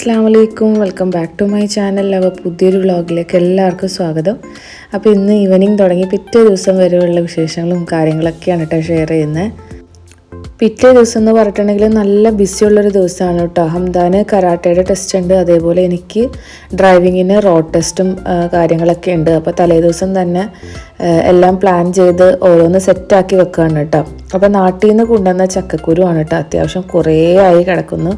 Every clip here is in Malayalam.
അസ്സാം വലൈക്കും welcome back to my channel. അപ്പോൾ പുതിയൊരു വ്ളോഗിലേക്ക് എല്ലാവർക്കും സ്വാഗതം. അപ്പോൾ ഇന്ന് ഈവനിങ് തുടങ്ങി പിറ്റേ ദിവസം വരെയുള്ള വിശേഷങ്ങളും കാര്യങ്ങളൊക്കെയാണ് കേട്ടോ ഷെയർ ചെയ്യുന്നത്. പിറ്റേ ദിവസം എന്ന് പറഞ്ഞിട്ടുണ്ടെങ്കിൽ നല്ല ബിസി ബിസിയുള്ളൊരു ദിവസമാണ് കേട്ടോ. ഹംദാന് കരാട്ടയുടെ ടെസ്റ്റ് ഉണ്ട്. അതേപോലെ എനിക്ക് ഡ്രൈവിങ്ങിന് റോഡ് ടെസ്റ്റും കാര്യങ്ങളൊക്കെ ഉണ്ട്. അപ്പോൾ തലേ ദിവസം തന്നെ എല്ലാം പ്ലാൻ ചെയ്ത് ഓരോന്ന് സെറ്റാക്കി വെക്കുകയാണ് കേട്ടോ. അപ്പോൾ നാട്ടിൽ നിന്ന് കൊണ്ടുവന്ന ചക്കക്കുരുവാണ് കേട്ടോ അത്യാവശ്യം കുറേ ആയി കിടക്കുന്നു.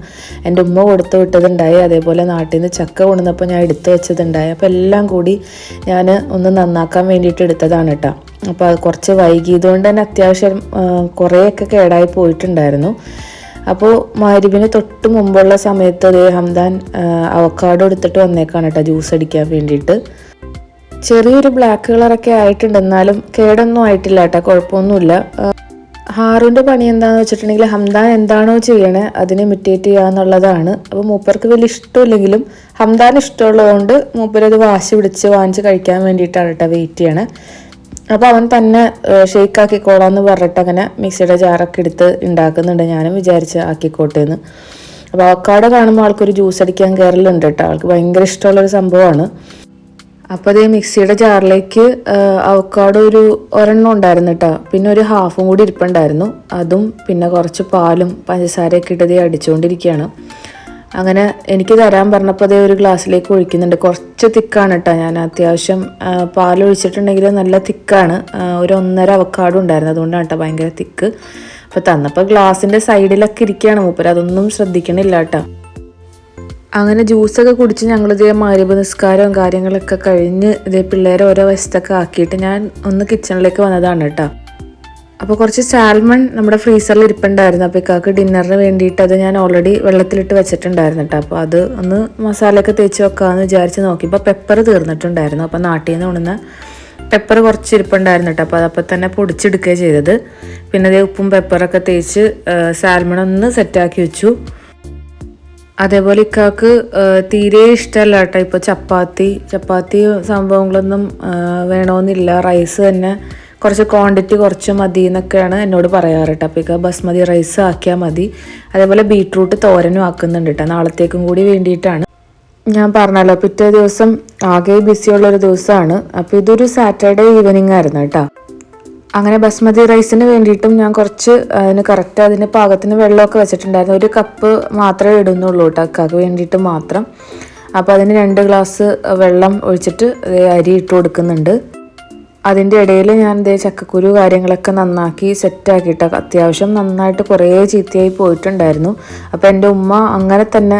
എന്റെ ഉമ്മ കൊടുത്തു വിട്ടതുണ്ടായി. അതേപോലെ നാട്ടിൽ നിന്ന് ചക്ക കൊണ്ടുവന്നപ്പോൾ ഞാൻ എടുത്തു വെച്ചതുണ്ടായി. അപ്പോൾ എല്ലാം കൂടി ഞാൻ ഒന്ന് നന്നാക്കാൻ വേണ്ടിയിട്ട് എടുത്തതാണ് കേട്ടോ അപ്പോൾ അത് കുറച്ച് വൈകിയതുകൊണ്ട് തന്നെ അത്യാവശ്യം കുറേയൊക്കെ കേടായി പോയിട്ടുണ്ടായിരുന്നു. അപ്പോൾ മാരിവിന് തൊട്ട് മുമ്പുള്ള സമയത്ത് അതേ ഹംദാൻ അവക്കാടോ എടുത്തിട്ട് വന്നേക്കാണ് കേട്ടോ ജ്യൂസ് അടിക്കാൻ വേണ്ടിയിട്ട്. ചെറിയൊരു ബ്ലാക്ക് കളറൊക്കെ ആയിട്ടുണ്ട്. എന്നാലും കേടൊന്നും ആയിട്ടില്ല കേട്ടോ കുഴപ്പമൊന്നുമില്ല. ഹാറുവിന്റെ പണി എന്താണെന്ന് വെച്ചിട്ടുണ്ടെങ്കിൽ ഹംദാൻ എന്താണോ ചെയ്യണേ അതിനെ ഇമിറ്റേറ്റ് ചെയ്യുക എന്നുള്ളതാണ്. അപ്പോൾ മൂപ്പർക്ക് വലിയ ഇഷ്ടമില്ലെങ്കിലും ഹംദാൻ ഇഷ്ടമുള്ളതുകൊണ്ട് മൂപ്പരത് വാശി പിടിച്ച് വാങ്ങിച്ച് കഴിക്കാൻ വേണ്ടിയിട്ടാണ് കേട്ടോ വെയിറ്റ് ചെയ്യണേ. അപ്പോൾ അവൻ തന്നെ ഷെയ്ക്ക് ആക്കിക്കോളാന്ന് പറഞ്ഞിട്ട് അങ്ങനെ മിക്സിയുടെ ജാറൊക്കെ എടുത്ത് ഉണ്ടാക്കുന്നുണ്ട്. ഞാനും വിചാരിച്ച് ആക്കിക്കോട്ടെ എന്ന് അപ്പോൾ അവക്കാട് കാണുമ്പോൾ ആൾക്കൊരു ജ്യൂസ് അടിക്കാൻ കയറലുണ്ട് കേട്ടോ. ആൾക്ക് ഭയങ്കര ഇഷ്ടമുള്ളൊരു സംഭവമാണ്. അപ്പോൾ അതേ മിക്സിയുടെ ജാറിലേക്ക് അവക്കാടോ ഒരു ഒരെണ്ണം ഉണ്ടായിരുന്നു കേട്ടോ പിന്നെ ഒരു ഹാഫും കൂടി ഇരിപ്പുണ്ടായിരുന്നു. അതും പിന്നെ കുറച്ച് പാലും പഞ്ചസാരയൊക്കെ ഇട്ടതേ അടിച്ചുകൊണ്ടിരിക്കുകയാണ് അങ്ങനെ എനിക്ക് തരാൻ പറഞ്ഞപ്പോൾ അതേ ഒരു ഗ്ലാസ്സിലേക്ക് ഒഴിക്കുന്നുണ്ട്. കുറച്ച് തിക്കാണ് കേട്ടോ ഞാൻ. അത്യാവശ്യം പാലൊഴിച്ചിട്ടുണ്ടെങ്കിൽ നല്ല തിക്കാണ്. ഒരു ഒന്നര അവക്കാടും ഉണ്ടായിരുന്നു. അതുകൊണ്ടാണ് കേട്ടോ ഭയങ്കര തിക്ക്. അപ്പോൾ തന്നപ്പോൾ ഗ്ലാസിന്റെ സൈഡിലൊക്കെ ഇരിക്കുകയാണ് മൂപ്പര്. അതൊന്നും ശ്രദ്ധിക്കണില്ല കേട്ടോ അങ്ങനെ ജ്യൂസൊക്കെ കുടിച്ച് ഞങ്ങളിത് മാരിബ് നിസ്കാരവും കാര്യങ്ങളൊക്കെ കഴിഞ്ഞ് ഇതേ പിള്ളേരെ ഓരോ വശത്തൊക്കെ ആക്കിയിട്ട് ഞാൻ ഒന്ന് കിച്ചണിലേക്ക് വന്നതാണ് കേട്ടോ. അപ്പോൾ കുറച്ച് സാൽമൺ നമ്മുടെ ഫ്രീസറിൽ ഇരിപ്പുണ്ടായിരുന്നു. അപ്പോൾ ഇക്കാക്ക് ഡിന്നറിന് വേണ്ടിയിട്ട് അത് ഞാൻ ഓൾറെഡി വെള്ളത്തിലിട്ട് വെച്ചിട്ടുണ്ടായിരുന്നു കേട്ടോ. അപ്പോൾ അത് ഒന്ന് മസാലയൊക്കെ തേച്ച് വെക്കാമെന്ന് വിചാരിച്ച് നോക്കിയപ്പോൾ പെപ്പർ തീർന്നിട്ടുണ്ടായിരുന്നു. അപ്പോൾ നാട്ടിൽ നിന്ന് ഉണുന്ന പെപ്പർ കുറച്ച് ഇരിപ്പുണ്ടായിരുന്നു കേട്ടോ. അപ്പോൾ അതപ്പോൾ തന്നെ പൊടിച്ചെടുക്കുകയാണ് ചെയ്തത്. പിന്നെ അതേ ഉപ്പും പെപ്പറൊക്കെ തേച്ച് സാൽമൺ ഒന്ന് സെറ്റാക്കി വെച്ചു. അതേപോലെ ഇക്കാക്ക് തീരെ ഇഷ്ടമല്ല കേട്ടോ ഇപ്പോൾ ചപ്പാത്തി ചപ്പാത്തി സംഭവങ്ങളൊന്നും വേണമെന്നില്ല റൈസ് തന്നെ കുറച്ച് ക്വാണ്ടിറ്റി കുറച്ച് മതി എന്നൊക്കെയാണ് എന്നോട് പറയാറ് കേട്ടോ അപ്പോൾ ഇക്ക ബസ്മതി റൈസ് ആക്കിയാൽ മതി. അതേപോലെ ബീട്രൂട്ട് തോരനും ആക്കുന്നുണ്ട് കേട്ടോ നാളത്തേക്കും കൂടി വേണ്ടിയിട്ടാണ്. ഞാൻ പറഞ്ഞല്ലോ പിറ്റേ ദിവസം ആകെ ബിസിയുള്ളൊരു ദിവസമാണ് അപ്പോൾ ഇതൊരു സാറ്റർഡേ ഈവനിങ് ആയിരുന്നു കേട്ടോ അങ്ങനെ ബസ്മതി റൈസിന് വേണ്ടിയിട്ടും ഞാൻ കുറച്ച് അതിന് കറക്റ്റ് അതിന് പാകത്തിന് വെള്ളമൊക്കെ വെച്ചിട്ടുണ്ടായിരുന്നു. ഒരു കപ്പ് മാത്രമേ ഇടുന്നുള്ളൂ കേട്ടോ. അക്കാക്ക് വേണ്ടിയിട്ട് മാത്രം. അപ്പോൾ അതിന് രണ്ട് ഗ്ലാസ് വെള്ളം ഒഴിച്ചിട്ട് അരി ഇട്ട് കൊടുക്കുന്നുണ്ട്. അതിന്റെ ഇടയിൽ ഞാൻ ദേ ചക്കക്കുരു കാര്യങ്ങളൊക്കെ നന്നാക്കി സെറ്റാക്കിയിട്ട് അത്യാവശ്യം നന്നായിട്ട് കുറേ ചീത്തയായി പോയിട്ടുണ്ടായിരുന്നു. അപ്പോൾ എന്റെ ഉമ്മ അങ്ങനെ തന്നെ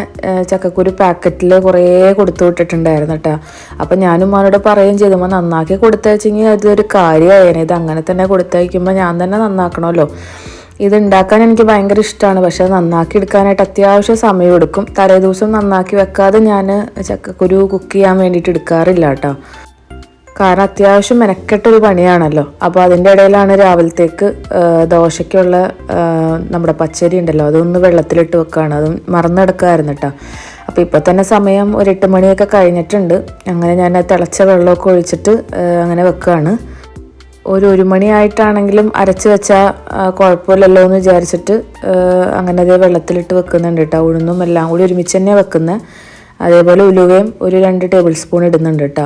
ചക്കക്കുരു പാക്കറ്റിൽ കുറേ കൊടുത്തു വിട്ടിട്ടുണ്ടായിരുന്നു കേട്ടോ അപ്പോൾ ഞാനും ഉമ്മാനോട് പറയുകയും ചെയ്തു ഉമ്മ നന്നാക്കി കൊടുത്തയച്ചെങ്കിൽ അതൊരു കാര്യമായേനെ. ഇത് അങ്ങനെ തന്നെ കൊടുത്തയക്കുമ്പോൾ ഞാൻ തന്നെ നന്നാക്കണമല്ലോ. ഇത് ഉണ്ടാക്കാൻ എനിക്ക് ഭയങ്കര ഇഷ്ടമാണ് പക്ഷേ നന്നാക്കി എടുക്കാനായിട്ട് അത്യാവശ്യം സമയമെടുക്കും തലേ ദിവസം നന്നാക്കി വെക്കാതെ ഞാൻ ചക്കക്കുരു കുക്ക് ചെയ്യാൻ വേണ്ടിയിട്ട് എടുക്കാറില്ല കേട്ടോ കാരണം അത്യാവശ്യം മെനക്കെട്ടൊരു പണിയാണല്ലോ. അപ്പോൾ അതിന്റെ ഇടയിലാണ് രാവിലത്തേക്ക് ദോശയ്ക്കുള്ള നമ്മുടെ പച്ചരി ഉണ്ടല്ലോ അതൊന്ന് വെള്ളത്തിലിട്ട് വെക്കുകയാണ് അതും മറന്നെടുക്കുമായിരുന്നു കേട്ടോ അപ്പോൾ ഇപ്പോൾ തന്നെ സമയം ഒരു എട്ട് മണിയൊക്കെ കഴിഞ്ഞിട്ടുണ്ട്. അങ്ങനെ ഞാൻ തിളച്ച വെള്ളമൊക്കെ ഒഴിച്ചിട്ട് അങ്ങനെ വെക്കുകയാണ് ഒരു ഒരു മണിയായിട്ടാണെങ്കിലും അരച്ച് വെച്ചാൽ കുഴപ്പമില്ലല്ലോ എന്ന് വിചാരിച്ചിട്ട് അങ്ങനെ അതേ വെള്ളത്തിലിട്ട് വെക്കുന്നുണ്ട് കേട്ടോ ഉഴുന്നും എല്ലാം കൂടി ഒരുമിച്ച് തന്നെ വെക്കുന്നത് അതേപോലെ ഉലുവയും ഒരു രണ്ട് ടേബിൾ സ്പൂൺ ഇടുന്നുണ്ട് കേട്ടോ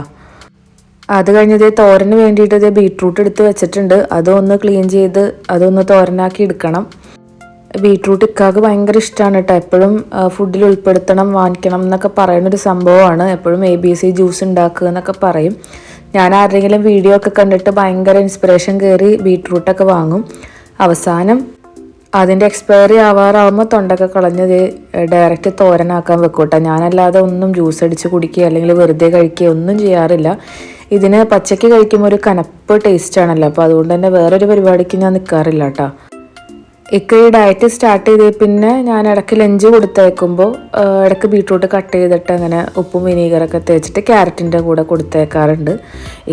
അത് കഴിഞ്ഞത് തോരന് വേണ്ടിയിട്ട് ഇത് ബീട്രൂട്ട് എടുത്ത് വെച്ചിട്ടുണ്ട്. അതൊന്ന് ക്ലീൻ ചെയ്ത് അതൊന്ന് തോരനാക്കി എടുക്കണം. ബീട്രൂട്ട് ഇക്കാക്ക് ഭയങ്കര ഇഷ്ടമാണ് കേട്ടോ എപ്പോഴും ഫുഡിൽ ഉൾപ്പെടുത്തണം വാങ്ങിക്കണം എന്നൊക്കെ പറയുന്നൊരു സംഭവമാണ്. എപ്പോഴും എ ബി സി ജ്യൂസ് ഉണ്ടാക്കുക എന്നൊക്കെ പറയും. ഞാൻ ആരെങ്കിലും വീഡിയോ ഒക്കെ കണ്ടിട്ട് ഭയങ്കര ഇൻസ്പിറേഷൻ കയറി ബീട്രൂട്ടൊക്കെ വാങ്ങും. അവസാനം അതിന്റെ എക്സ്പയറി ആവാറാവുമ്പോൾ തൊണ്ടൊക്കെ കളഞ്ഞത് ഡയറക്റ്റ് തോരനാക്കാൻ വെക്കൂട്ടോ ഞാനല്ലാതെ ഒന്നും ജ്യൂസ് അടിച്ച് കുടിക്കുക അല്ലെങ്കിൽ വെറുതെ കഴിക്കുക ഒന്നും ചെയ്യാറില്ല. ഇതിന് പച്ചയ്ക്ക് കഴിക്കുമ്പോൾ ഒരു കനപ്പ് ടേസ്റ്റ് ആണല്ലോ. അപ്പോൾ അതുകൊണ്ട് തന്നെ വേറൊരു പരിപാടിക്ക് ഞാൻ നിൽക്കാറില്ല കേട്ടോ ഇക്ക ഈ ഡയറ്റ് സ്റ്റാർട്ട് ചെയ്തേ പിന്നെ ഞാൻ ഇടയ്ക്ക് ലഞ്ച് കൊടുത്തേക്കുമ്പോൾ ഇടയ്ക്ക് ബീട്രൂട്ട് കട്ട് ചെയ്തിട്ട് അങ്ങനെ ഉപ്പും വിനീഗറൊക്കെ തേച്ചിട്ട് ക്യാരറ്റിന്റെ കൂടെ കൊടുത്തേക്കാറുണ്ട്.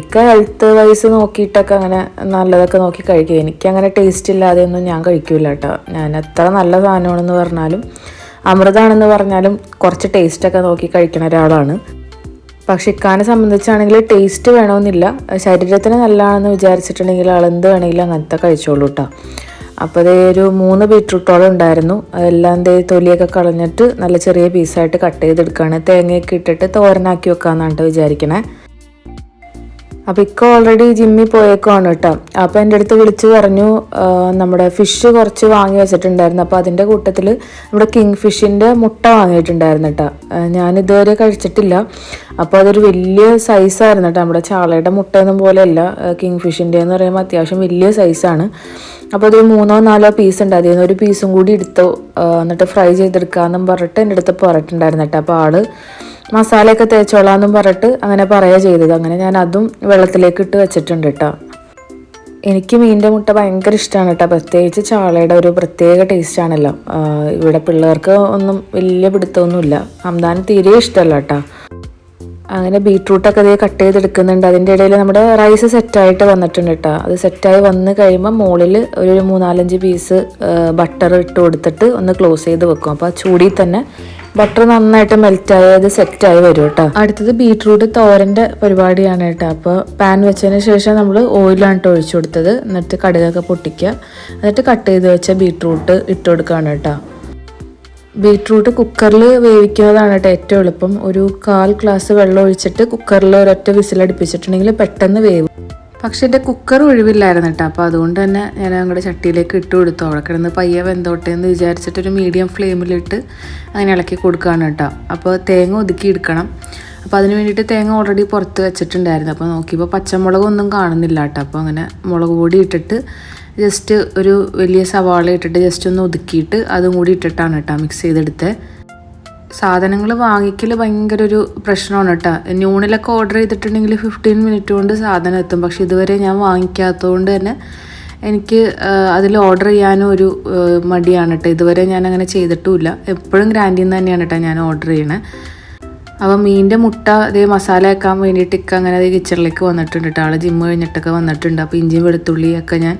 ഇക്ക ഹെൽത്ത് വൈസ് നോക്കിയിട്ടൊക്കെ അങ്ങനെ നല്ലതൊക്കെ നോക്കി കഴിക്കും. എനിക്കങ്ങനെ ടേസ്റ്റ് ഇല്ലാതെ ഒന്നും ഞാൻ കഴിക്കൂല കേട്ടോ ഞാൻ എത്ര നല്ല സാധനമാണെന്ന് പറഞ്ഞാലും അമൃതാണെന്ന് പറഞ്ഞാലും കുറച്ച് ടേസ്റ്റൊക്കെ നോക്കി കഴിക്കുന്ന ഒരാളാണ്. പക്ഷെ ഇക്കാനെ സംബന്ധിച്ചാണെങ്കിൽ ടേസ്റ്റ് വേണമെന്നില്ല. ശരീരത്തിന് നല്ലതാണെന്ന് വിചാരിച്ചിട്ടുണ്ടെങ്കിൽ അളന്ത് വേണമെങ്കിലും അങ്ങനത്തെ കഴിച്ചോളൂ കേട്ടോ അപ്പോൾ അതേ ഒരു മൂന്ന് ബീട്രൂട്ടോളം ഉണ്ടായിരുന്നു. അതെല്ലാം ദേ തൊലിയൊക്കെ കളഞ്ഞിട്ട് നല്ല ചെറിയ പീസായിട്ട് കട്ട് ചെയ്തെടുക്കുകയാണ് തേങ്ങയൊക്കെ ഇട്ടിട്ട് തോരനാക്കി വെക്കാമെന്നാണ് വിചാരിക്കണേ. അപ്പോൾ ഇക്ക ഓൾറെഡി ജിമ്മിൽ പോയേക്കുവാണ് കേട്ടോ. അപ്പോൾ എന്റെ അടുത്ത് വിളിച്ചു പറഞ്ഞു നമ്മുടെ ഫിഷ് കുറച്ച് വാങ്ങി വെച്ചിട്ടുണ്ടായിരുന്നു. അപ്പോൾ അതിന്റെ കൂട്ടത്തിൽ നമ്മുടെ കിങ് ഫിഷിന്റെ മുട്ട വാങ്ങിയിട്ടുണ്ടായിരുന്നു കേട്ടോ. ഞാനിതുവരെ കഴിച്ചിട്ടില്ല. അപ്പോൾ അതൊരു വലിയ സൈസായിരുന്നു കേട്ടോ. നമ്മുടെ ചാളയുടെ മുട്ടയൊന്നും പോലെയല്ല കിങ് ഫിഷിന്റെ എന്ന് പറയുമ്പോൾ അത്യാവശ്യം വലിയ സൈസാണ് അപ്പോൾ അതൊരു മൂന്നോ നാലോ പീസ് ഉണ്ട്. അതിൽ നിന്ന് ഒരു പീസും കൂടി എടുത്തു എന്നിട്ട് ഫ്രൈ ചെയ്തെടുക്കാമെന്നും പറഞ്ഞിട്ട് എന്റെ അടുത്ത് പറഞ്ഞിട്ടുണ്ടായിരുന്നു കേട്ടോ. അപ്പോൾ ആൾ മസാലയൊക്കെ തേച്ചോളാന്നും പറഞ്ഞിട്ട് അങ്ങനെ പറയുക ചെയ്തത്. അങ്ങനെ ഞാൻ അതും വെള്ളത്തിലേക്ക് ഇട്ട് വെച്ചിട്ടുണ്ട് കേട്ടോ എനിക്ക് മീനിന്റെ മുട്ട ഭയങ്കര ഇഷ്ടമാണ് കേട്ടോ പ്രത്യേകിച്ച് ചാളയുടെ ഒരു പ്രത്യേക ടേസ്റ്റാണല്ലോ ഇവിടെ പിള്ളേർക്ക് ഒന്നും വലിയ പിടുത്തമൊന്നുമില്ല ഹംദാന് തീരെ ഇഷ്ടമല്ല കേട്ടോ അങ്ങനെ ബീട്രൂട്ടൊക്കെ ഇതേ കട്ട് ചെയ്തെടുക്കുന്നുണ്ട്. അതിന്റെ ഇടയിൽ നമ്മുടെ റൈസ് സെറ്റായിട്ട് വന്നിട്ടുണ്ട് കേട്ടോ അത് സെറ്റായി വന്ന് കഴിയുമ്പോൾ മുകളിൽ ഒരു മൂന്നാലഞ്ച് പീസ് ബട്ടർ ഇട്ട് കൊടുത്തിട്ട് ഒന്ന് ക്ലോസ് ചെയ്ത് വെക്കും. അപ്പോൾ ആ ചൂടിൽ തന്നെ ബട്ടർ നന്നായിട്ട് മെൽറ്റ് മെൽറ്റായി അത് ആയി വരും കേട്ടോ അടുത്തത് ബീട്രൂട്ട് തോരന്റെ പരിപാടിയാണ് കേട്ടോ അപ്പോൾ പാൻ വെച്ചതിന് ശേഷം നമ്മൾ ഓയിലാണ് കേട്ടോ ഒഴിച്ചു കൊടുത്തത്. എന്നിട്ട് കടുകൊക്കെ പൊട്ടിക്കുക. എന്നിട്ട് കട്ട് ചെയ്ത് വെച്ച ബീട്രൂട്ട് ഇട്ട് കൊടുക്കുകയാണ് കേട്ടോ ബീട്രൂട്ട് കുക്കറിൽ വേവിക്കുന്നതാണ് കേട്ടോ ഏറ്റവും എളുപ്പം. ഒരു കാൽ ഗ്ലാസ് വെള്ളം ഒഴിച്ചിട്ട് കുക്കറിൽ ഒരൊറ്റ വിസിലടുപ്പിച്ചിട്ടുണ്ടെങ്കിൽ പെട്ടെന്ന് വേവും പക്ഷെ എന്റെ കുക്കർ ഒഴിവില്ലായിരുന്നു കേട്ടോ. അപ്പോൾ അതുകൊണ്ട് തന്നെ ഞാൻ അങ്ങോട്ട് ചട്ടിയിലേക്ക് ഇട്ട് കൊടുത്തു. അവിടെ കിടന്ന് പയ്യെ വെന്തോട്ടെ എന്ന് വിചാരിച്ചിട്ടൊരു മീഡിയം ഫ്ലെയിമിലിട്ട് അങ്ങനെ ഇളക്കി കൊടുക്കുകയാണ് കേട്ടോ. അപ്പോൾ തേങ്ങ ഒതുക്കി എടുക്കണം. അപ്പോൾ അതിന് വേണ്ടിയിട്ട് തേങ്ങ ഓൾറെഡി പുറത്ത് വെച്ചിട്ടുണ്ടായിരുന്നു. അപ്പോൾ നോക്കിയപ്പോൾ പച്ചമുളകൊന്നും കാണുന്നില്ല കേട്ടോ. അപ്പോൾ അങ്ങനെ മുളക് പൊടി ഇട്ടിട്ട് ജസ്റ്റ് ഒരു വലിയ സവാള ഇട്ടിട്ട് ജസ്റ്റ് ഒന്ന് ഒതുക്കിയിട്ട് അതും കൂടി ഇട്ടിട്ടാണ് കേട്ടോ മിക്സ് ചെയ്തെടുത്തത്. സാധനങ്ങൾ വാങ്ങിക്കൽ ഭയങ്കര ഒരു പ്രശ്നമാണ് കേട്ടോ. ന്യൂണിലൊക്കെ ഓർഡർ ചെയ്തിട്ടുണ്ടെങ്കിൽ ഫിഫ്റ്റീൻ മിനിറ്റ് കൊണ്ട് സാധനം എത്തും. പക്ഷെ ഇതുവരെ ഞാൻ വാങ്ങിക്കാത്തതുകൊണ്ട് തന്നെ എനിക്ക് അതിൽ ഓർഡർ ചെയ്യാനും ഒരു മടിയാണ് കേട്ടോ. ഇതുവരെ ഞാൻ അങ്ങനെ ചെയ്തിട്ടുമില്ല. എപ്പോഴും ഗ്രാൻഡിൽ നിന്ന് തന്നെയാണ് കേട്ടോ ഞാൻ ഓർഡർ ചെയ്യണേ. അപ്പോൾ മീനിന്റെ മുട്ട അതേ മസാല വെക്കാൻ വേണ്ടിയിട്ട് ഇക്ക അങ്ങനെ അത് കിച്ചണിലേക്ക് വന്നിട്ടുണ്ട് കേട്ടോ ആൾ ജിമ്മ് കഴിഞ്ഞിട്ടൊക്കെ വന്നിട്ടുണ്ട്. അപ്പോൾ ഇഞ്ചിയും വെളുത്തുള്ളിയൊക്കെ ഞാൻ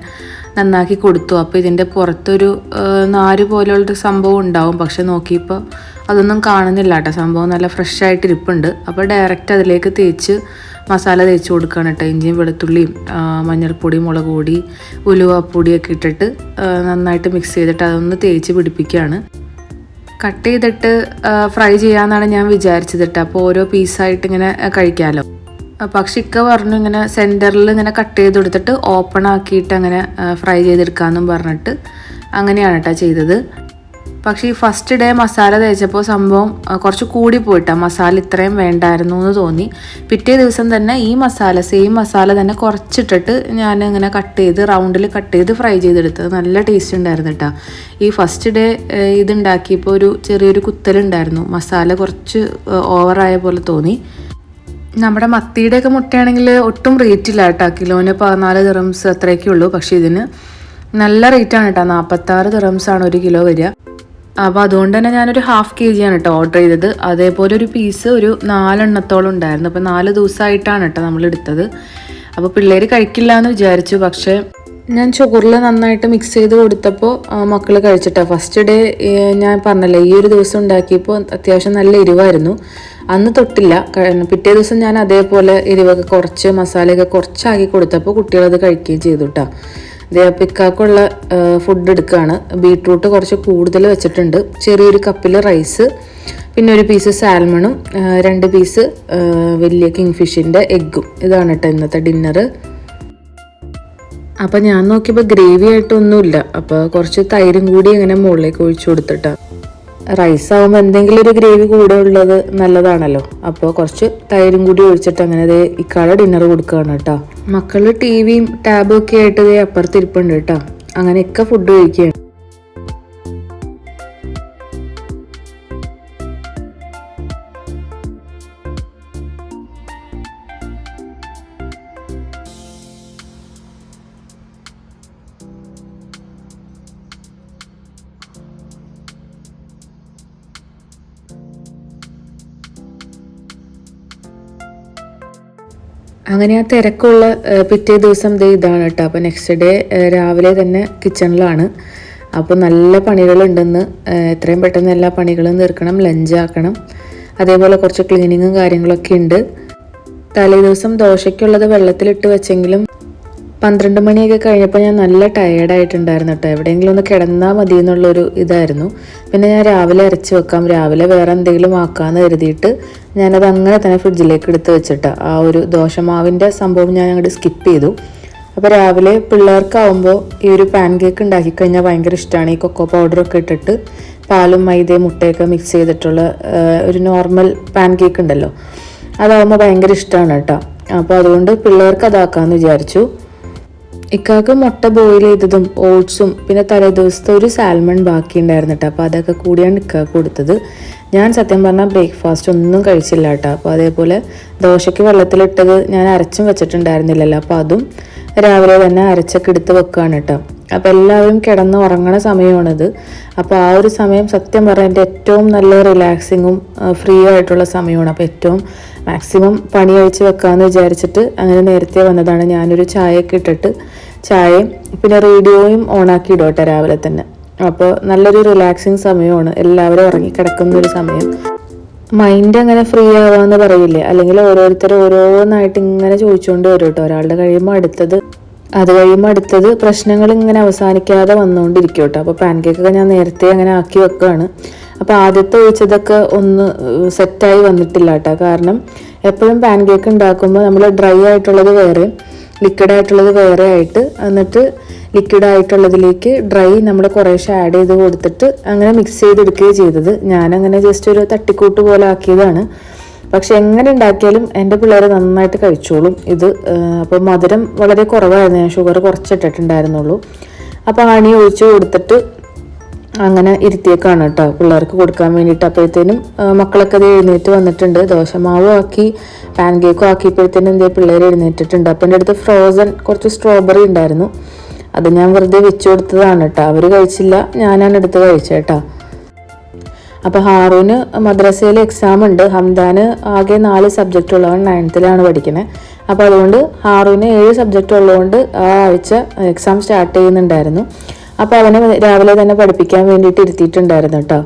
നന്നാക്കി കൊടുത്തു. അപ്പോൾ ഇതിന്റെ പുറത്തൊരു നാര് പോലെയുള്ളൊരു സംഭവം ഉണ്ടാവും. പക്ഷെ നോക്കിയപ്പോൾ അതൊന്നും കാണുന്നില്ല കേട്ടോ സംഭവം നല്ല ഫ്രഷ് ആയിട്ട് ഇരിപ്പുണ്ട്. അപ്പോൾ ഡയറക്റ്റ് അതിലേക്ക് തേച്ച് മസാല തേച്ച് കൊടുക്കുകയാണ് കേട്ടോ ഇഞ്ചിയും വെളുത്തുള്ളിയും മഞ്ഞൾപ്പൊടി മുളക് പൊടി ഉലുവപ്പൊടിയൊക്കെ ഇട്ടിട്ട് നന്നായിട്ട് മിക്സ് ചെയ്തിട്ട് അതൊന്ന് തേച്ച് പിടിപ്പിക്കുകയാണ് കട്ട് ചെയ്തിട്ട് ഫ്രൈ ചെയ്യാന്നാണ് ഞാൻ വിചാരിച്ചത് കേട്ടോ അപ്പോൾ ഓരോ പീസായിട്ട് ഇങ്ങനെ കഴിക്കാമല്ലോ പക്ഷെ ഇക്ക പറഞ്ഞു ഇങ്ങനെ സെന്ററിൽ ഇങ്ങനെ കട്ട് ചെയ്ത് കൊടുത്തിട്ട് ഓപ്പൺ ആക്കിയിട്ട് അങ്ങനെ ഫ്രൈ ചെയ്തെടുക്കാമെന്നും പറഞ്ഞിട്ട് അങ്ങനെയാണ് കേട്ടോ ചെയ്തത്. പക്ഷേ ഈ ഫസ്റ്റ് ഡേ മസാല തേച്ചപ്പോൾ സംഭവം കുറച്ച് കൂടി പോയിട്ടാ. മസാല ഇത്രയും വേണ്ടായിരുന്നു എന്ന് തോന്നി. പിറ്റേ ദിവസം തന്നെ ഈ മസാല സെയിം മസാല തന്നെ കുറച്ചിട്ടിട്ട് ഞാൻ ഇങ്ങനെ കട്ട് ചെയ്ത് റൗണ്ടിൽ കട്ട് ചെയ്ത് ഫ്രൈ ചെയ്തെടുത്തത് നല്ല ടേസ്റ്റ് ഉണ്ടായിരുന്നു കേട്ടോ ഈ ഫസ്റ്റ് ഡേ ഇതുണ്ടാക്കിയപ്പോൾ ഒരു ചെറിയൊരു കുത്തലുണ്ടായിരുന്നു. മസാല കുറച്ച് ഓവറായ പോലെ തോന്നി. നമ്മുടെ മത്തിയുടെയൊക്കെ മുട്ടയാണെങ്കിൽ ഒട്ടും റേറ്റ് ഇല്ല കേട്ടോ കിലോന് പതിനാല് ദിറംസ് അത്രയൊക്കെ ഉള്ളൂ. പക്ഷേ ഇതിന് നല്ല റേറ്റാണ് കേട്ടോ നാൽപ്പത്താറ് ആണ് ഒരു കിലോ വരിക. അപ്പോൾ അതുകൊണ്ട് തന്നെ ഞാനൊരു ഹാഫ് കെ ആണ് കേട്ടോ ഓർഡർ ചെയ്തത്. അതേപോലെ ഒരു പീസ് ഒരു നാലെണ്ണത്തോളം ഉണ്ടായിരുന്നു. അപ്പോൾ നാല് ദിവസമായിട്ടാണ് കേട്ടോ നമ്മൾ എടുത്തത്. അപ്പോൾ പിള്ളേർ കഴിക്കില്ല എന്ന് വിചാരിച്ചു. പക്ഷേ ഞാൻ ചോറിൽ നന്നായിട്ട് മിക്സ് ചെയ്ത് കൊടുത്തപ്പോൾ മക്കൾ കഴിച്ചിട്ടാ. ഫസ്റ്റ് ഡേ ഞാൻ പറഞ്ഞല്ലേ ഈ ഒരു ദിവസം ഉണ്ടാക്കിയപ്പോൾ അത്യാവശ്യം നല്ല എരിവായിരുന്നു. അന്ന് തൊട്ടില്ല. പിറ്റേ ദിവസം ഞാൻ അതേപോലെ എരിവൊക്കെ കുറച്ച് മസാലയൊക്കെ കുറച്ചാക്കി കൊടുത്തപ്പോൾ കുട്ടികളത് കഴിക്കുകയും ചെയ്തു കേട്ടോ അതേ പിക്കാക്കുള്ള ഫുഡ് എടുക്കുകയാണ് ബീട്രൂട്ട് കുറച്ച് കൂടുതൽ വെച്ചിട്ടുണ്ട്. ചെറിയൊരു കപ്പിൽ റൈസ് പിന്നെ ഒരു പീസ് സാൽമണും രണ്ട് പീസ് വലിയ കിങ് ഫിഷിന്റെ എഗ്ഗും ഇതാണ് കേട്ടോ ഇന്നത്തെ ഡിന്നർ അപ്പം ഞാൻ നോക്കിയപ്പോൾ ഗ്രേവി ആയിട്ടൊന്നുമില്ല. അപ്പോൾ കുറച്ച് തൈരും കൂടി ഇങ്ങനെ മുകളിലേക്ക് ഒഴിച്ചു കൊടുത്തിട്ടാ. റൈസ് ആകുമ്പോൾ എന്തെങ്കിലും ഒരു ഗ്രേവി കൂടെ ഉള്ളത് നല്ലതാണല്ലോ. അപ്പോൾ കുറച്ച് തൈരും കൂടി ഒഴിച്ചിട്ട് അങ്ങനെ ദേ ഇക്കാളെ ഡിന്നർ കൊടുക്കുകയാണ് കേട്ടോ. മക്കൾ ടി വിയും ടാബും ഒക്കെ ആയിട്ട് ദേ അപ്പുറത്ത് ഇരിപ്പുണ്ട് കേട്ടോ. അങ്ങനെയൊക്കെ ഫുഡ് കഴിക്കുകയാണ്. അങ്ങനെ ആ തിരക്കുള്ള പിറ്റേ ദിവസം ദേ ഇതാണ് കേട്ടോ. അപ്പോൾ നെക്സ്റ്റ് ഡേ രാവിലെ തന്നെ കിച്ചണിലാണ് അപ്പോൾ നല്ല പണികളുണ്ടെന്ന് എത്രയും പെട്ടെന്ന് എല്ലാ പണികളും തീർക്കണം ലഞ്ച് ആക്കണം. അതേപോലെ കുറച്ച് ക്ലീനിങ്ങും കാര്യങ്ങളൊക്കെ ഉണ്ട്. തലേ ദിവസം ദോശയ്ക്കുള്ളത് വെള്ളത്തിലിട്ട് വെച്ചെങ്കിലും പന്ത്രണ്ട് മണിയൊക്കെ കഴിഞ്ഞപ്പോൾ ഞാൻ നല്ല ടയേർഡായിട്ടുണ്ടായിരുന്നു കേട്ടോ എവിടെയെങ്കിലും ഒന്ന് കിടന്നാൽ മതി എന്നുള്ളൊരു ഇതായിരുന്നു. പിന്നെ ഞാൻ രാവിലെ അരച്ച് വെക്കാം രാവിലെ വേറെ എന്തെങ്കിലും ആക്കാമെന്ന് കരുതിയിട്ട് ഞാനത് അങ്ങനെ തന്നെ ഫ്രിഡ്ജിലേക്ക് എടുത്ത് വെച്ചിട്ട്. ആ ഒരു ദോശമാവിന്റെ സംഭവം ഞാൻ അങ്ങോട്ട് സ്കിപ്പ് ചെയ്തു. അപ്പോൾ രാവിലെ പിള്ളേർക്കാവുമ്പോൾ ഈ ഒരു പാൻ കേക്ക് ഉണ്ടാക്കി കഴിഞ്ഞാൽ ഭയങ്കര ഇഷ്ടമാണ് ഈ കൊക്കോ പൗഡറൊക്കെ ഇട്ടിട്ട് പാലും മൈദയും മുട്ടയൊക്കെ മിക്സ് ചെയ്തിട്ടുള്ള ഒരു നോർമൽ പാൻ കേക്ക് ഉണ്ടല്ലോ. അതാവുമ്പോൾ ഭയങ്കര ഇഷ്ടമാണ് കേട്ടോ അപ്പോൾ അതുകൊണ്ട് പിള്ളേർക്ക് അതാക്കാമെന്ന് വിചാരിച്ചു. ഇക്കാക്ക് മുട്ട ബോയിൽ ചെയ്തതും ഓട്സും പിന്നെ തലേ ദിവസത്തെ ഒരു സാൽമൺ ബാക്കി ഉണ്ടായിരുന്നു കേട്ടോ അപ്പോൾ അതൊക്കെ കൂടിയാണ് ഇക്കാക്ക് കൊടുത്തത്. ഞാൻ സത്യം പറഞ്ഞാൽ ബ്രേക്ക്ഫാസ്റ്റ് ഒന്നും കഴിച്ചില്ല കേട്ടോ അപ്പോൾ അതേപോലെ ദോശയ്ക്ക് വെള്ളത്തിലിട്ടത് ഞാൻ അരച്ചും വെച്ചിട്ടുണ്ടായിരുന്നില്ലല്ലോ. അപ്പോൾ അതും രാവിലെ തന്നെ അരച്ചൊക്കെ എടുത്ത് വെക്കുകയാണ് കേട്ടോ അപ്പോൾ എല്ലാവരും കിടന്ന് ഉറങ്ങണ സമയമാണിത്. അപ്പോൾ ആ ഒരു സമയം സത്യം പറഞ്ഞാൽ എന്റെ ഏറ്റവും നല്ല റിലാക്സിങ്ങും ഫ്രീ ആയിട്ടുള്ള സമയമാണ്. അപ്പോൾ ഏറ്റവും മാക്സിമം പണി അഴിച്ച് വെക്കാമെന്ന് വിചാരിച്ചിട്ട് അങ്ങനെ നേരത്തെ വന്നതാണ്. ഞാനൊരു ചായയൊക്കെ ഇട്ടിട്ട് ചായയും പിന്നെ റേഡിയോയും ഓണാക്കി ഇടോട്ടെ രാവിലെ തന്നെ. അപ്പോൾ നല്ലൊരു റിലാക്സിങ് സമയമാണ്. എല്ലാവരും ഉറങ്ങി കിടക്കുന്ന ഒരു സമയം. മൈൻഡ് അങ്ങനെ ഫ്രീ ആവാന്ന് പറയില്ലേ? അല്ലെങ്കിൽ ഓരോരുത്തർ ഓരോന്നായിട്ട് ഇങ്ങനെ ചോദിച്ചുകൊണ്ട് വരും കേട്ടോ. ഒരാളുടെ കഴിയുമ്പോൾ അടുത്തത് അത് കഴിയുമ്പോൾ അടുത്തത് പ്രശ്നങ്ങൾ ഇങ്ങനെ അവസാനിക്കാതെ വന്നുകൊണ്ടിരിക്കും കേട്ടോ. അപ്പോൾ പാൻ കേക്കൊക്കെ ഞാൻ നേരത്തെ അങ്ങനെ ആക്കി വെക്കുകയാണ് അപ്പോൾ ആദ്യത്തെ ഒഴിച്ചതൊക്കെ ഒന്ന് സെറ്റായി വന്നിട്ടില്ല കേട്ടോ. കാരണം എപ്പോഴും പാൻ കേക്ക് ഉണ്ടാക്കുമ്പോൾ നമ്മൾ ഡ്രൈ ആയിട്ടുള്ളത് വേറെ ലിക്വിഡ് ആയിട്ടുള്ളത് വേറെ ആയിട്ട് എന്നിട്ട് ലിക്വിഡ് ആയിട്ടുള്ളതിലേക്ക് ഡ്രൈ നമ്മൾ കുറേശ്ശെ ആഡ് ചെയ്ത് കൊടുത്തിട്ട് അങ്ങനെ മിക്സ് ചെയ്തെടുക്കുകയാണ് ചെയ്തത്. ഞാനങ്ങനെ ജസ്റ്റ് ഒരു തട്ടിക്കൂട്ട് പോലെ ആക്കിയതാണ്. പക്ഷെ എങ്ങനെ ഉണ്ടാക്കിയാലും എന്റെ പിള്ളേർ നന്നായിട്ട് കഴിച്ചോളും. ഇത് അപ്പോൾ മധുരം വളരെ കുറവായിരുന്നു. ഞാൻ ഷുഗർ കുറച്ചിട്ടിട്ടുണ്ടായിരുന്നുള്ളൂ. അപ്പോൾ ആണി ഒഴിച്ച് കൊടുത്തിട്ട് അങ്ങനെ ഇരുത്തിയേക്കാണ് കേട്ടോ. പിള്ളേർക്ക് കൊടുക്കാൻ വേണ്ടിയിട്ട് അപ്പോഴത്തേനും മക്കളൊക്കെ അത് എഴുന്നേറ്റ് വന്നിട്ടുണ്ട്. ദോശമാവും ആക്കി പാൻ കേക്കും ആക്കിയപ്പോഴത്തേനും എന്തേ പിള്ളേർ എഴുന്നേറ്റിട്ടുണ്ട്. അപ്പം എന്റെ അടുത്ത് ഫ്രോസൺ കുറച്ച് സ്ട്രോബെറി ഉണ്ടായിരുന്നു. അത് ഞാൻ വെറുതെ വെച്ചു കൊടുത്തതാണ് കേട്ടോ. അവർ കഴിച്ചില്ല ഞാനാണ് എടുത്ത് കഴിച്ചേട്ടാ അപ്പോൾ ഹാറൂന് മദ്രസയിൽ എക്സാം ഉണ്ട്. ഹംദാന് ആകെ നാല് സബ്ജക്റ്റ് ഉള്ളവൻ നയൻത്തിലാണ് പഠിക്കുന്നത് അപ്പോൾ അതുകൊണ്ട് ഹാറൂന് ഏഴ് സബ്ജക്റ്റ് ഉള്ളതുകൊണ്ട് ആ ആഴ്ച എക്സാം സ്റ്റാർട്ട് ചെയ്യുന്നുണ്ടായിരുന്നു. അപ്പോൾ അവനെ രാവിലെ തന്നെ പഠിപ്പിക്കാൻ വേണ്ടിയിട്ട് ഇരുത്തിയിട്ടുണ്ടായിരുന്നു കേട്ടോ.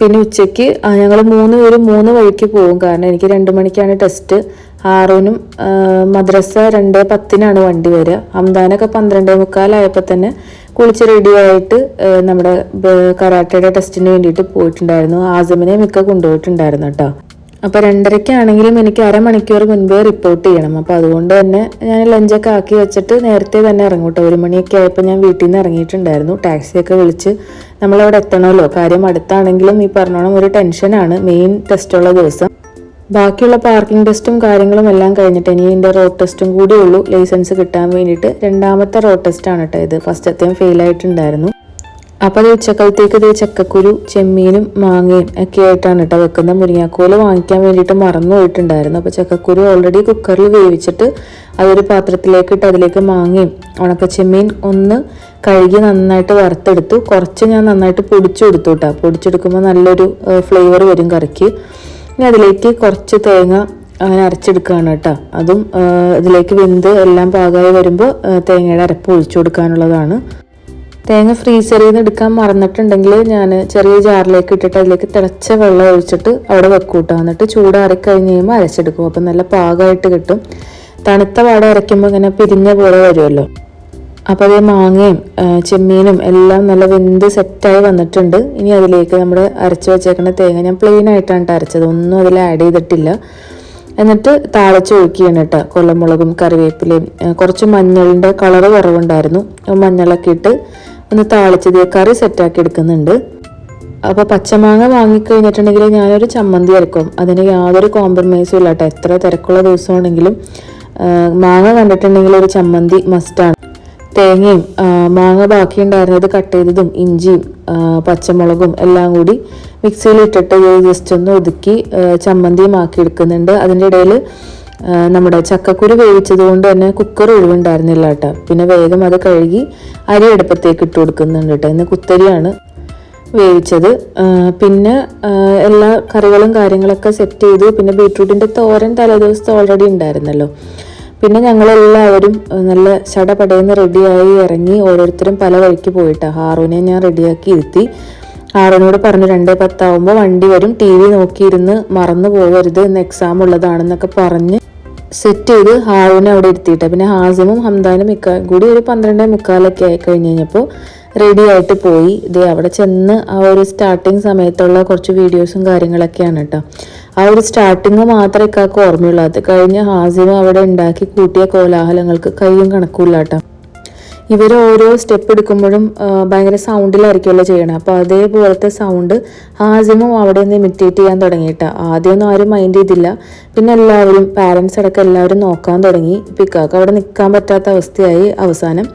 പിന്നെ ഉച്ചയ്ക്ക് ഞങ്ങൾ മൂന്ന് പേരും മൂന്ന് വഴിക്ക് പോകും കാരണം എനിക്ക് രണ്ട് മണിക്കാണ് ടെസ്റ്റ്. ആറോനും മദ്രസ രണ്ട് പത്തിനാണ് വണ്ടി വരിക. അംദാനൊക്കെ പന്ത്രണ്ടേ മുക്കാലായപ്പോൾ തന്നെ കുളിച്ച് റെഡിയായിട്ട് നമ്മുടെ കരാട്ടയുടെ ടെസ്റ്റിന് വേണ്ടിയിട്ട് പോയിട്ടുണ്ടായിരുന്നു. ആസമിനെ മിക്ക കൊണ്ടുപോയിട്ടുണ്ടായിരുന്നു കേട്ടോ. അപ്പോൾ രണ്ടരയ്ക്കാണെങ്കിലും എനിക്ക് അരമണിക്കൂർ മുൻപേ റിപ്പോർട്ട് ചെയ്യണം. അപ്പോൾ അതുകൊണ്ട് തന്നെ ഞാൻ ലഞ്ചൊക്കെ ആക്കി വെച്ചിട്ട് നേരത്തെ തന്നെ ഇറങ്ങൂട്ടോ ഒരു മണിയൊക്കെ ആയപ്പോൾ ഞാൻ വീട്ടിൽ നിന്ന് ഇറങ്ങിയിട്ടുണ്ടായിരുന്നു. ടാക്സിയൊക്കെ വിളിച്ച് നമ്മളവിടെ എത്തണമല്ലോ. കാര്യം അടുത്താണെങ്കിലും ഈ പറഞ്ഞോണം ഒരു ടെൻഷനാണ് മെയിൻ ടെസ്റ്റ് ഉള്ള ദിവസം. ബാക്കിയുള്ള പാർക്കിംഗ് ടെസ്റ്റും കാര്യങ്ങളും എല്ലാം കഴിഞ്ഞിട്ട് ഇനി എന്റെ റോഡ് ടെസ്റ്റും കൂടിയുള്ളൂ ലൈസൻസ് കിട്ടാൻ വേണ്ടിയിട്ട് രണ്ടാമത്തെ റോഡ് ടെസ്റ്റാണ് കേട്ടോ ഇത്. ഫസ്റ്റത്തെയും ഫെയിൽ ആയിട്ടുണ്ടായിരുന്നു. അപ്പോൾ അത് ഉച്ചക്കാലത്തേക്ക് ഇത് ചക്കക്കുരു ചെമ്മീനും മാങ്ങയും ഒക്കെ ആയിട്ടാണ് കേട്ടോ വെക്കുന്നത്. മുരിങ്ങാക്കോൽ വാങ്ങിക്കാൻ വേണ്ടിയിട്ട് മറന്നു പോയിട്ടുണ്ടായിരുന്നു. അപ്പോൾ ചക്കക്കുരു ഓൾറെഡി കുക്കറിൽ വേവിച്ചിട്ട് അതൊരു പാത്രത്തിലേക്ക് ഇട്ട് അതിലേക്ക് മാങ്ങയും ഉണക്കച്ചെമ്മീൻ ഒന്ന് കഴുകി നന്നായിട്ട് വറുത്തെടുത്തു. കുറച്ച് ഞാൻ നന്നായിട്ട് പൊടിച്ചു കൊടുത്തു കേട്ടോ പൊടിച്ചെടുക്കുമ്പോൾ നല്ലൊരു ഫ്ലേവർ വരും കറിക്ക്. ഇനി അതിലേക്ക് കുറച്ച് തേങ്ങ അങ്ങനെ അരച്ചെടുക്കുകയാണ് കേട്ടോ അതും ഇതിലേക്ക് വെന്ത് എല്ലാം പാകമായി വരുമ്പോൾ തേങ്ങയുടെ അരപ്പ് ഒഴിച്ചു കൊടുക്കാനുള്ളതാണ്. തേങ്ങ ഫ്രീസറിൽ നിന്ന് എടുക്കാൻ മറന്നിട്ടുണ്ടെങ്കിൽ ഞാൻ ചെറിയ ജാറിലേക്ക് ഇട്ടിട്ട് അതിലേക്ക് തിളച്ച വെള്ളം ഒഴിച്ചിട്ട് അവിടെ വെക്കും കേട്ടോ എന്നിട്ട് ചൂടാറി കഴിഞ്ഞ് കഴിയുമ്പോൾ അരച്ചെടുക്കും. അപ്പം നല്ല പാകമായിട്ട് കിട്ടും. തണുത്ത പാടം അരയ്ക്കുമ്പോൾ ഇങ്ങനെ പിരിഞ്ഞ പോലെ വരുമല്ലോ. അപ്പോൾ അതേ മാങ്ങയും ചെമ്മീനും എല്ലാം നല്ല വെന്ത് സെറ്റായി വന്നിട്ടുണ്ട്. ഇനി അതിലേക്ക് നമ്മൾ അരച്ച് വെച്ചേക്കുന്ന തേങ്ങ ഞാൻ പ്ലെയിൻ ആയിട്ടാണ് ട്ടോ അരച്ചത്. ഒന്നും അതിൽ ആഡ് ചെയ്തിട്ടില്ല. എന്നിട്ട് താളിച്ച് ഒഴുക്കിയാണ് കേട്ടോ കൊല്ലമുളകും കറിവേപ്പിലയും കുറച്ച് മഞ്ഞളിന്റെ കളറ് കുറവുണ്ടായിരുന്നു. മഞ്ഞളൊക്കെ ഇട്ട് ഒന്ന് താളിച്ചത് കറി സെറ്റാക്കി എടുക്കുന്നുണ്ട്. അപ്പോൾ പച്ചമാങ്ങ വാങ്ങിക്കഴിഞ്ഞിട്ടുണ്ടെങ്കിൽ ഞാനൊരു ചമ്മന്തി അരക്കും. അതിന് യാതൊരു കോംപ്രമൈസും ഇല്ല കേട്ടോ. എത്ര തിരക്കുള്ള ദിവസമാണെങ്കിലും മാങ്ങ കണ്ടിട്ടുണ്ടെങ്കിൽ ഒരു ചമ്മന്തി മസ്റ്റാണ് തേങ്ങയും മാങ്ങ ബാക്കിയുണ്ടായിരുന്നത് കട്ട് ചെയ്തതും ഇഞ്ചിയും പച്ചമുളകും എല്ലാം കൂടി മിക്സിയിൽ ഇട്ടിട്ട് ജസ്റ്റ് ഒന്ന് ഒതുക്കി ചമ്മന്തിയും ആക്കി എടുക്കുന്നുണ്ട്. അതിന്റെ ഇടയിൽ നമ്മുടെ ചക്കക്കുരു വേവിച്ചത് കൊണ്ട് തന്നെ കുക്കർ ഒഴിവുണ്ടായിരുന്നില്ല കേട്ടോ. പിന്നെ വേഗം അത് കഴുകി അരി അടുപ്പത്തേക്ക് ഇട്ട് കൊടുക്കുന്നുണ്ട് കേട്ടോ. ഇന്ന് കുത്തരിയാണ് വേവിച്ചത്. പിന്നെ എല്ലാ കറികളും കാര്യങ്ങളൊക്കെ സെറ്റ് ചെയ്തു. പിന്നെ ബീട്രൂട്ടിന്റെ തോരൻ തലേദിവസത്തെ ഓൾറെഡി ഉണ്ടായിരുന്നല്ലോ. പിന്നെ ഞങ്ങളെല്ലാവരും നല്ല ചടപടയെന്ന് റെഡിയായി ഇറങ്ങി ഓരോരുത്തരും പല വഴിക്ക് പോയിട്ടാ. ഹാറൂനെ ഞാൻ റെഡിയാക്കി ഇരുത്തി. ഹാറൂനോട് പറഞ്ഞു രണ്ടേ പത്താവുമ്പോൾ വണ്ടി വരും. ടി വി നോക്കിയിരുന്ന് മറന്നു പോകരുത് ഇന്ന് എക്സാം ഉള്ളതാണെന്നൊക്കെ പറഞ്ഞ് സെറ്റ് ചെയ്ത് ഹാവിനെ അവിടെ ഇരുത്തിയിട്ട്. പിന്നെ ഹാസിമും ഹംദാനും മിക്ക കൂടി ഒരു പന്ത്രണ്ടേ മുക്കാലൊക്കെ ആയി കഴിഞ്ഞ് കഴിഞ്ഞപ്പോൾ റെഡി ആയിട്ട് പോയി. ഇത് അവിടെ ചെന്ന് ആ ഒരു സ്റ്റാർട്ടിങ് സമയത്തുള്ള കുറച്ച് വീഡിയോസും കാര്യങ്ങളൊക്കെയാണ് കേട്ടോ ആ ഒരു സ്റ്റാർട്ടിങ് മാത്രമേ ഇക്കാക്ക് ഓർമ്മയുള്ളൂ. അത് കഴിഞ്ഞ് ഹാസിമ അവിടെ ഉണ്ടാക്കി കൂട്ടിയ കോലാഹലങ്ങൾക്ക് കയ്യും കണക്കൂല്ല ഇവർ ഓരോ സ്റ്റെപ്പ് എടുക്കുമ്പോഴും ഭയങ്കര സൗണ്ടിലായിരിക്കുമല്ലോ ചെയ്യണം. അപ്പോൾ അതേപോലത്തെ സൗണ്ട് ഹാസിമും അവിടെ നിന്ന് ഇമിറ്റേറ്റ് ചെയ്യാൻ തുടങ്ങിയിട്ട്. ആദ്യമൊന്നും ആരും മൈൻഡ് ചെയ്തില്ല. പിന്നെ എല്ലാവരും പാരൻസ് അടക്കം എല്ലാവരും നോക്കാൻ തുടങ്ങി. പിക്കാക്ക് അവിടെ നിൽക്കാൻ പറ്റാത്ത അവസ്ഥയായി അവസാനം.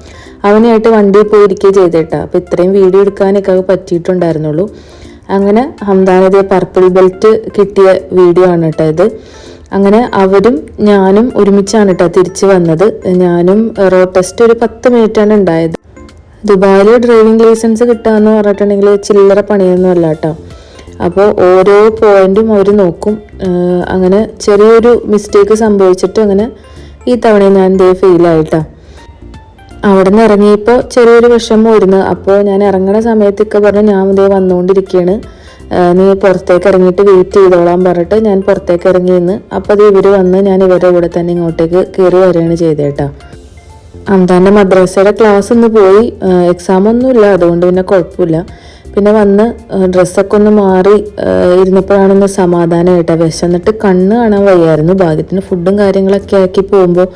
അവനായിട്ട് വണ്ടിയിൽ പോയി ഇരിക്കുക ചെയ്തേട്ടാ. അപ്പോൾ ഇത്രയും വീഡിയോ എടുക്കാനൊക്കെ പറ്റിയിട്ടുണ്ടായിരുന്നുള്ളൂ. അങ്ങനെ ഹംദാനതിയെ പർപ്പിൾ ബെൽറ്റ് കിട്ടിയ വീഡിയോ ആണ് കേട്ടോ ഇത്. അങ്ങനെ അവരും ഞാനും ഒരുമിച്ചാണ് കേട്ടോ തിരിച്ചു വന്നത്. ഞാനും റോഡ് ടെസ്റ്റ് ഒരു പത്ത് മിനിറ്റാണ് ഉണ്ടായത്. ദുബായിൽ ഡ്രൈവിംഗ് ലൈസൻസ് കിട്ടാന്ന് പറഞ്ഞിട്ടുണ്ടെങ്കിൽ ചില്ലറ പണിയൊന്നും അല്ല കേട്ടോ അപ്പോൾ ഓരോ പോയിന്റും അവർ നോക്കും. അങ്ങനെ ചെറിയൊരു മിസ്റ്റേക്ക് സംഭവിച്ചിട്ട് അങ്ങനെ ഈ തവണ ഞാൻ ദേ ഫെയിലായിട്ടാ അവിടെ നിന്ന് ഇറങ്ങിയപ്പോൾ ചെറിയൊരു വിഷമം വരുന്നു അപ്പോൾ ഞാൻ ഇറങ്ങണ സമയത്തൊക്കെ പറഞ്ഞു ഞാൻ ഇതേ വന്നുകൊണ്ടിരിക്കുകയാണ് നീ പുറത്തേക്ക് ഇറങ്ങിയിട്ട് വെയിറ്റ് ചെയ്തോളാൻ പറഞ്ഞിട്ട് ഞാൻ പുറത്തേക്ക് ഇറങ്ങി നിന്ന് അപ്പോൾ അത് ഇവർ വന്ന് ഞാൻ ഇവരുടെ കൂടെ തന്നെ ഇങ്ങോട്ടേക്ക് കയറി വരികയാണ് ചെയ്തേട്ടാ. അന്താന്റെ മദ്രസയുടെ ക്ലാസ് ഒന്ന് പോയി എക്സാം ഒന്നുമില്ല അതുകൊണ്ട് പിന്നെ കുഴപ്പമില്ല. പിന്നെ വന്ന് ഡ്രസ്സൊക്കെ ഒന്ന് മാറി ഇരുന്നപ്പോഴാണൊന്ന് സമാധാനമായിട്ടാ വിശന്നിട്ട് കണ്ണ് കാണാൻ വയ്യായിരുന്നു. ഭാഗ്യത്തിന് ഫുഡും കാര്യങ്ങളൊക്കെ ആക്കി പോകുമ്പോൾ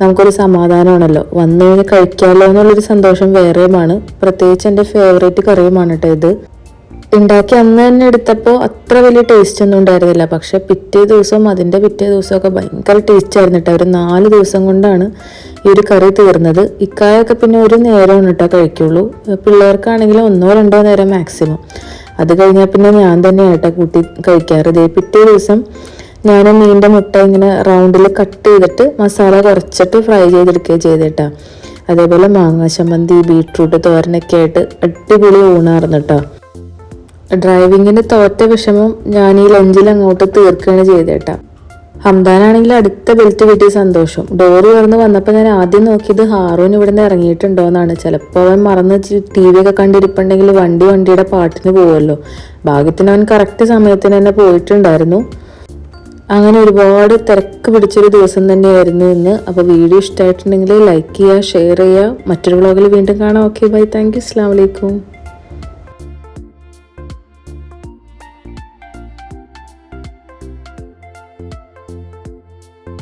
നമുക്കൊരു സമാധാനമാണല്ലോ. വന്നു കഴിഞ്ഞ് കഴിക്കാമല്ലോ എന്നുള്ളൊരു സന്തോഷം വേറെയുമാണ്. പ്രത്യേകിച്ച് എന്റെ ഫേവറേറ്റ് കറിയുമാണ് കേട്ടോ ഇത്. ഉണ്ടാക്കി അന്ന് തന്നെ എടുത്തപ്പോൾ അത്ര വലിയ ടേസ്റ്റ് ഒന്നും ഉണ്ടായിരുന്നില്ല. പക്ഷെ പിറ്റേ ദിവസവും അതിന്റെ പിറ്റേ ദിവസമൊക്കെ ഭയങ്കര ടേസ്റ്റ് ആയിരുന്നു കേട്ടോ. ഒരു നാല് ദിവസം കൊണ്ടാണ് ഈ ഒരു കറി തീർന്നത്. ഇക്കായൊക്കെ പിന്നെ ഒരു നേരമാണ് കേട്ടോ കഴിക്കുള്ളൂ. പിള്ളേർക്കാണെങ്കിൽ ഒന്നോ രണ്ടോ നേരം മാക്സിമം അത് കഴിഞ്ഞാൽ പിന്നെ ഞാൻ തന്നെ കേട്ടോ കൂട്ടി കഴിക്കാറ്. ഇതേ പിറ്റേ ദിവസം ഞാൻ മീന്റെ മുട്ട ഇങ്ങനെ റൗണ്ടിൽ കട്ട് ചെയ്തിട്ട് മസാല കുറച്ചിട്ട് ഫ്രൈ ചെയ്തെടുക്കുകയും ചെയ്തേട്ടാ അതേപോലെ മാങ്ങ ചമ്മന്തി ബീട്രൂട്ട് തോരനൊക്കെ ആയിട്ട് അടിപൊളി ഊണായിരുന്നു കേട്ടോ. ഡ്രൈവിങ്ങിന് തോറ്റ വിഷമം ഞാൻ ഈ ലഞ്ചിൽ അങ്ങോട്ട് തീർക്കുകയാണ് ചെയ്തേട്ടാ. ഹംദാനാണെങ്കിൽ അടുത്ത ബെൽറ്റ് കിട്ടിയ സന്തോഷം. ഡോറ് തുറന്ന് വന്നപ്പോൾ ഞാൻ ആദ്യം നോക്കിയത് ഹാറൂൻ ഇവിടെ നിന്ന് ഇറങ്ങിയിട്ടുണ്ടോ എന്നാണ് ചിലപ്പോൾ അവൻ മറന്ന് ടി വി ഒക്കെ കണ്ടിരിപ്പുണ്ടെങ്കിൽ വണ്ടി വണ്ടിയുടെ പാട്ടിന് പോവുമല്ലോ. ഭാഗ്യത്തിന് അവൻ കറക്റ്റ് സമയത്തിന് തന്നെ പോയിട്ടുണ്ടായിരുന്നു. അങ്ങനെ ഒരുപാട് തിരക്ക് പിടിച്ചൊരു ദിവസം തന്നെയായിരുന്നു ഇന്ന്. അപ്പോൾ വീഡിയോ ഇഷ്ടമായിട്ടുണ്ടെങ്കിൽ ലൈക്ക് ചെയ്യുക ഷെയർ ചെയ്യുക. മറ്റൊരു വ്ളോഗിൽ വീണ്ടും കാണാം. ഓക്കെ ബൈ താങ്ക് യു അസ്സാം വലൈക്കും